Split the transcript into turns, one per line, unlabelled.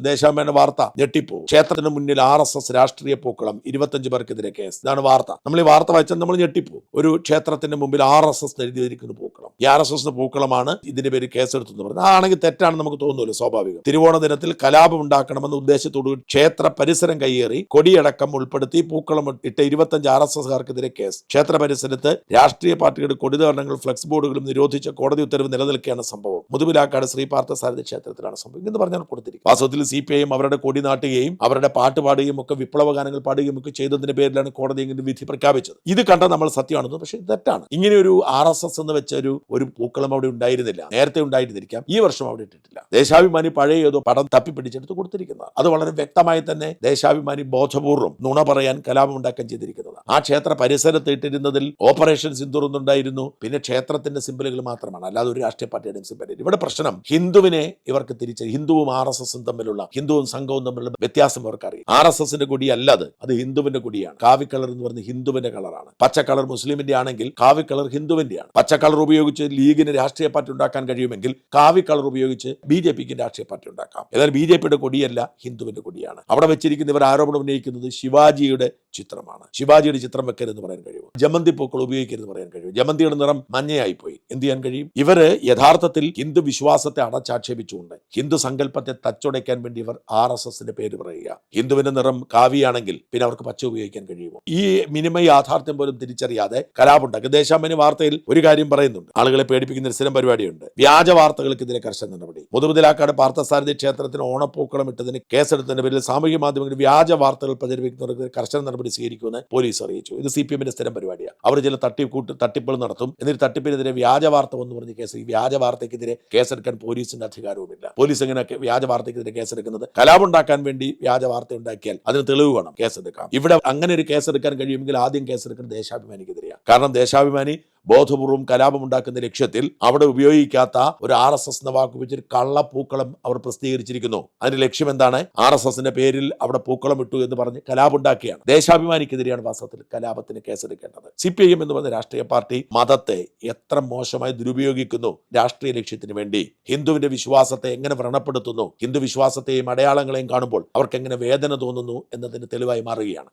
ദേശാഭിമാന വാർത്ത ഞെട്ടിപ്പോ. ക്ഷേത്രത്തിന് മുന്നിൽ ആർ എസ് എസ് രാഷ്ട്രീയ പൂക്കളം ഇരുപത്തഞ്ച് പേർക്കെതിരെ കേസ്. ഇതാണ് വാർത്ത. നമ്മൾ ഈ വാർത്ത വായിച്ചാൽ നമ്മൾ ഞെട്ടിപ്പോ. ഒരു ക്ഷേത്രത്തിന്റെ മുമ്പിൽ ആർ എസ് എസ് എഴുതിയിരിക്കുന്നു പൂക്കളം. ഈ ആർ എസ് എസിന്റെ പൂക്കളമാണ് ഇതിന്റെ പേര് കേസെടുത്തെന്ന് പറഞ്ഞത്. അതാണെങ്കിൽ തെറ്റാണെന്ന് നമുക്ക് തോന്നുമല്ലോ സ്വാഭാവികം. തിരുവോണ ദിനത്തിൽ കലാപം ഉണ്ടാക്കണമെന്ന ഉദ്ദേശത്തോട് ക്ഷേത്ര പരിസരം കയ്യേറി കൊടിയടക്കം ഉൾപ്പെടുത്തി പൂക്കളം ഇട്ട് ഇരുപത്തഞ്ച് ആർ എസ് എസ്കാർക്കെതിരെ കേസ്. ക്ഷേത്ര പരിസരത്ത് രാഷ്ട്രീയ പാർട്ടികളുടെ കൊടിതരണങ്ങൾ ഫ്ലക്സ് ബോർഡുകളും നിരോധിച്ച കോടതി ഉത്തരവ് നിലനിൽക്കുകയാണ് സംഭവം. മുതുമിലാക്കാട് ശ്രീ പാർത്ഥസാരഥി ക്ഷേത്രത്തിലാണ് സംഭവം. എന്ന് പറഞ്ഞാൽ കൊടുത്തിരിക്കും വാസ്തവത്തിൽ സി പി ഐയും അവരുടെ കൊടി നാട്ടുകയും അവരുടെ പാട്ട് പാടുകയും ഒക്കെ വിപ്ലവ ഗാനങ്ങൾ പാടുകയും ഒക്കെ ചെയ്തതിന്റെ പേരിലാണ് കോടതി ഇങ്ങനെ വിധി പ്രഖ്യാപിച്ചത്. ഇത് കണ്ട നമ്മൾ സത്യമാണെന്ന് പക്ഷേ തെറ്റാണ്. ഇങ്ങനെ ഒരു ആർ എസ് എസ് എന്ന് വെച്ച ഒരു ഒരു പൂക്കളം അവിടെ ഉണ്ടായിരുന്നില്ല. നേരത്തെ ഉണ്ടായിരുന്നിരിക്കാം. ഈ വർഷം അവിടെ ഇട്ടിട്ടില്ല. ദേശാഭിമാനി പഴയ ഏതോ പടം തപ്പിപ്പിടിച്ചെടുത്ത് കൊടുത്തിരിക്കുന്നത് അത് വളരെ വ്യക്തമായി തന്നെ ദേശാഭിമാനി ബോധപൂർവം നുണ പറയാൻ കലാപം ഉണ്ടാക്കാൻ ചെയ്തിരിക്കുന്നത് ആ ക്ഷേത്ര പരിസരത്ത് ഇട്ടിരുന്നതിൽ ഓപ്പറേഷൻ സിന്ദൂർ എന്നുണ്ടായിരുന്നു പിന്നെ ക്ഷേത്രത്തിന്റെ സിമ്പിളുകൾ മാത്രമാണ്. അല്ലാതെ ഒരു രാഷ്ട്രീയ പാർട്ടിയുടെയും സിമ്പിൾ ഇവിടെ പ്രശ്നം ഹിന്ദുവിനെ ഇവർക്ക് തിരിച്ച് ഹിന്ദുവും ആർ എസ് എസും തമ്മിലുള്ള ഹിന്ദുവും സംഘവും തമ്മിലുള്ള വ്യത്യാസം അവർക്കറിയാം. ആർ എസ് എസിന്റെ കൊടിയല്ല അത് അത് ഹിന്ദുവിന്റെ കൊടിയാണ്. കാവി കളർ എന്ന് പറഞ്ഞ ഹിന്ദുവിന്റെ കളറാണ്. പച്ച കളർ മുസ്ലിമിന്റെ ആണെങ്കിൽ കാവി കളർ ഹിന്ദുവിന്റെയാണ്. പച്ച കളർ ഉപയോഗിച്ച് ലീഗിന് രാഷ്ട്രീയ പാർട്ടി ഉണ്ടാക്കാൻ കഴിയുമെങ്കിൽ കാവി കളർ ഉപയോഗിച്ച് ബി ജെ പിക്ക് രാഷ്ട്രീയ പാർട്ടി ഉണ്ടാക്കാം. എന്നാൽ ബി ജെ പിയുടെ കൊടിയല്ല ഹിന്ദുവിന്റെ കൊടിയാണ്. അവിടെ വെച്ചിരിക്കുന്ന ഇവർ ആരോപണം ഉന്നയിക്കുന്നത് ശിവാജിയുടെ ചിത്രമാണ്. ശിവാജിയുടെ ചിത്രം വെക്കരുതെന്ന് പറയാൻ കഴിയും ജമന്തി പൂക്കൾ ഉപയോഗിക്കരുത് പറയാൻ കഴിയും. ജമന്തിയുടെ നിറം മഞ്ഞയായി പോയി എന്ത് ചെയ്യാൻ കഴിയും? ഇവർ യഥാർത്ഥത്തിൽ ഹിന്ദു വിശ്വാസത്തെ അടച്ചാക്ഷേപിച്ചുകൊണ്ട് ഹിന്ദു സങ്കല്പത്തെ തച്ചുടയ്ക്കാൻ വേണ്ടി ഇവർ ആർ എസ് എസിന്റെ പേര് പറയുക. ഹിന്ദുവിന്റെ നിറം കാവിയാണെങ്കിൽ പിന്നെ അവർക്ക് പച്ച ഉപയോഗിക്കാൻ കഴിയുമോ? ഈ മിനിമ യാഥാർത്ഥ്യം പോലും തിരിച്ചറിയാതെ കലാപുണ്ടാക്കി ദേശാമന് വാർത്തയിൽ ഒരു കാര്യം പറയുന്നുണ്ട്. ആളുകളെ പേടിപ്പിക്കുന്ന സ്ഥിരം പരിപാടിയുണ്ട്. വ്യാജ വാർത്തകൾക്കെതിരെ കർശന നടപടി. മുതുമുതലാക്കാട് പാർത്ഥസാരഥി ക്ഷേത്രത്തിന് ഓണപ്പൂക്കളം ഇട്ടതിന് കേസെടുത്തതിന്റെ പേരിൽ സാമൂഹ്യ മാധ്യമങ്ങളിൽ വ്യാജ വാർത്തകൾ പ്രചരിപ്പിക്കുന്നവർക്ക് കർശന നടപടി സ്വീകരിക്കുമെന്ന് പോലീസ് അറിയിച്ചു. ഇത് സി പി എമ്മിന്റെ സ്ഥിരം പരിപാടിയാണ് അവർ ചില തട്ടി കൂട്ട് തട്ടിപ്പുകൾ നടത്തും. എന്നിട്ട് തട്ടിപ്പിനെതിരെ വ്യാജ വാർത്ത എന്ന് പറഞ്ഞ കേസ്. ഈ വ്യാജ വാർത്തയ്ക്കെതിരെ കേസെടുക്കാൻ പോലീസിന്റെ അധികാരവുമില്ല. പോലീസ് എങ്ങനെ വ്യാജ വാർത്തയ്ക്കെതിരെ കേസെടുക്കുന്നത് കലാപുണ്ടാക്കാൻ വേണ്ടി വ്യാജ വാർത്ത ഉണ്ടാക്കിയാൽ അതിന് തെളിവ് വേണം കേസെടുക്കാം ഇവിടെ അങ്ങനെ ഒരു കേസെടുക്കാൻ കഴിയുമെങ്കിൽ ആദ്യം കേസെടുക്കുന്നത് ദേശാഭിമാനിക്കെതിരെയാണ് കാരണം ദേശാഭിമാനി ബോധപൂർവം കലാപമുണ്ടാക്കുന്ന ലക്ഷ്യത്തിൽ അവിടെ ഉപയോഗിക്കാത്ത ഒരു ആർ എസ് എസ് എന്ന വാക്ക് ഉപയോഗിച്ച് കള്ളപ്പൂക്കളം അവർ പ്രസിദ്ധീകരിച്ചിരിക്കുന്നു. അതിന്റെ ലക്ഷ്യം എന്താണ്? ആർ എസ് എസിന്റെ പേരിൽ അവിടെ പൂക്കളം ഇട്ടു എന്ന് പറഞ്ഞ് കലാപുണ്ടാക്കിയാണ് ദേശാഭിമാനിക്കെതിരെയാണ് വാസ്തവത്തിൽ കലാപത്തിന് കേസെടുക്കേണ്ടത്. സി പി ഐ എം എന്ന് പറഞ്ഞ രാഷ്ട്രീയ പാർട്ടി മതത്തെ എത്ര മോശമായി ദുരുപയോഗിക്കുന്നു രാഷ്ട്രീയ ലക്ഷ്യത്തിന് വേണ്ടി. ഹിന്ദുവിന്റെ വിശ്വാസത്തെ എങ്ങനെ വ്രണപ്പെടുത്തുന്നു? ഹിന്ദു വിശ്വാസത്തെയും അടയാളങ്ങളെയും കാണുമ്പോൾ അവർക്ക് എങ്ങനെ വേദന തോന്നുന്നു എന്നതിന് തെളിവായി മാറുകയാണ്.